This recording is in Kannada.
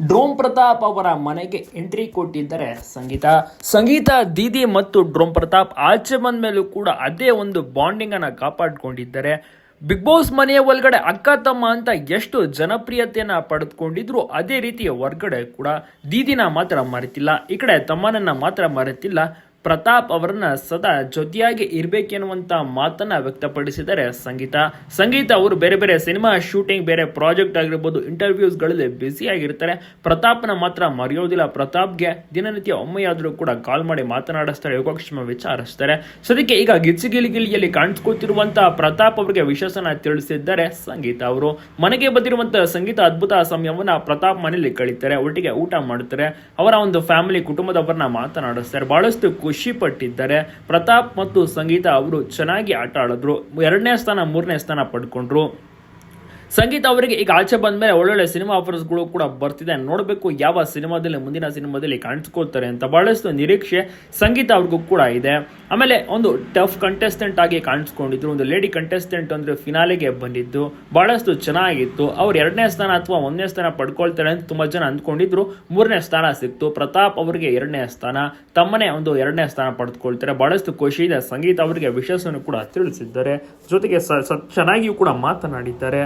ಡ್ರೋಮ್ ಪ್ರತಾಪ್ ಅವರ ಮನೆಗೆ ಎಂಟ್ರಿ ಕೊಟ್ಟಿದ್ದಾರೆ ಸಂಗೀತ. ಸಂಗೀತ, ದೀದಿ ಮತ್ತು ಡ್ರೋಮ್ ಪ್ರತಾಪ್ ಆಚೆ ಬಂದ ಮೇಲೂ ಕೂಡ ಅದೇ ಒಂದು ಬಾಂಡಿಂಗ್ ಅನ್ನ ಕಾಪಾಡಿಕೊಂಡಿದ್ದಾರೆ. ಬಿಗ್ ಬಾಸ್ ಮನೆಯ ಒಳಗಡೆ ಅಕ್ಕ, ತಮ್ಮ ಅಂತ ಎಷ್ಟು ಜನಪ್ರಿಯತೆಯನ್ನ ಪಡೆದುಕೊಂಡಿದ್ರು ಅದೇ ರೀತಿಯ ಹೊರ್ಗಡೆ ಕೂಡ ದೀದಿನ ಮಾತ್ರ ಮರೆತಿಲ್ಲ. ಈ ಕಡೆ ತಮ್ಮನನ್ನ ಮಾತ್ರ ಮರೆತಿಲ್ಲ. ಪ್ರತಾಪ್ ಅವರನ್ನ ಸದಾ ಜೊತೆಯಾಗಿ ಇರಬೇಕೆನ್ನುವಂತ ಮಾತನ್ನ ವ್ಯಕ್ತಪಡಿಸಿದರೆ ಸಂಗೀತ. ಸಂಗೀತ ಅವರು ಬೇರೆ ಬೇರೆ ಸಿನಿಮಾ ಶೂಟಿಂಗ್, ಬೇರೆ ಪ್ರಾಜೆಕ್ಟ್ ಆಗಿರ್ಬೋದು, ಇಂಟರ್ವ್ಯೂಸ್ಗಳಲ್ಲಿ ಬ್ಯುಸಿ ಆಗಿರ್ತಾರೆ. ಪ್ರತಾಪ್ನ ಮಾತ್ರ ಮರೆಯೋದಿಲ್ಲ. ಪ್ರತಾಪ್ಗೆ ದಿನನಿತ್ಯ ಒಮ್ಮೆಯಾದರೂ ಕೂಡ ಕಾಲ್ ಮಾಡಿ ಮಾತನಾಡಿಸ್ತಾರೆ, ಯೋಗಕ್ಷೇಮ ವಿಚಾರಿಸ್ತಾರೆ. ಸದ್ಯಕ್ಕೆ ಈಗ ಗಿಚ್ಚಿಗಿಲಿಗಿಲಿಯಲ್ಲಿ ಕಾಣಿಸ್ಕೊತಿರುವಂತಹ ಪ್ರತಾಪ್ ಅವರಿಗೆ ವಿಶ್ವಾಸನ ತಿಳಿಸಿದ್ದಾರೆ ಸಂಗೀತ ಅವರು. ಮನೆಗೆ ಬಂದಿರುವಂತಹ ಸಂಗೀತ ಅದ್ಭುತ ಸಮಯವನ್ನ ಪ್ರತಾಪ್ ಮನೆಯಲ್ಲಿ ಕಳೀತಾರೆ. ಒಟ್ಟಿಗೆ ಊಟ ಮಾಡ್ತಾರೆ. ಅವರ ಒಂದು ಫ್ಯಾಮಿಲಿ ಕುಟುಂಬದವರನ್ನ ಮಾತನಾಡಿಸ್ತಾರೆ. ಬಹಳಷ್ಟು ಖುಷಿ ಪಟ್ಟಿದ್ದಾರೆ ಪ್ರತಾಪ್ ಮತ್ತು ಸಂಗೀತ ಅವರು ಚೆನ್ನಾಗಿ ಆಟ ಆಡಿದ್ರು. ಎರಡನೇ ಸ್ಥಾನ ಮೂರನೇ ಸ್ಥಾನ ಪಡ್ಕೊಂಡ್ರು. ಸಂಗೀತ ಅವರಿಗೆ ಈಗ ಆಚೆ ಬಂದ್ಮೇಲೆ ಒಳ್ಳೊಳ್ಳೆ ಸಿನಿಮಾ ಆಫರ್ಸ್ಗಳು ಕೂಡ ಬರ್ತಿದೆ. ನೋಡಬೇಕು ಯಾವ ಸಿನಿಮಾದಲ್ಲಿ, ಮುಂದಿನ ಸಿನಿಮಾದಲ್ಲಿ ಕಾಣಿಸ್ಕೊಳ್ತಾರೆ ಅಂತ ಬಹಳಷ್ಟು ನಿರೀಕ್ಷೆ ಸಂಗೀತ ಅವ್ರಿಗೂ ಕೂಡ ಇದೆ. ಆಮೇಲೆ ಒಂದು ಟಫ್ ಕಂಟೆಸ್ಟೆಂಟ್ ಆಗಿ ಕಾಣಿಸ್ಕೊಂಡಿದ್ರು, ಒಂದು ಲೇಡಿ ಕಂಟೆಸ್ಟೆಂಟ್ ಅಂದ್ರೆ ಫಿನಾಲೆಗೆ ಬಂದಿದ್ದು, ಬಹಳಷ್ಟು ಚೆನ್ನಾಗಿತ್ತು. ಅವ್ರು ಎರಡನೇ ಸ್ಥಾನ ಅಥವಾ ಒಂದನೇ ಸ್ಥಾನ ಪಡ್ಕೊಳ್ತಾರೆ ಅಂತ ತುಂಬಾ ಜನ ಅಂದ್ಕೊಂಡಿದ್ರು. ಮೂರನೇ ಸ್ಥಾನ ಸಿಕ್ತು. ಪ್ರತಾಪ್ ಅವರಿಗೆ ಎರಡನೇ ಸ್ಥಾನ, ತಮ್ಮನೇ ಒಂದು ಎರಡನೇ ಸ್ಥಾನ ಪಡೆದುಕೊಳ್ತಾರೆ ಬಹಳಷ್ಟು ಖುಷಿ ಇದೆ. ಸಂಗೀತ ಅವರಿಗೆ ವಿಶ್ವಾಸವನ್ನು ಕೂಡ ತಿಳಿಸಿದ್ದಾರೆ. ಜೊತೆಗೆ ಚೆನ್ನಾಗಿಯೂ ಕೂಡ ಮಾತನಾಡಿದ್ದಾರೆ.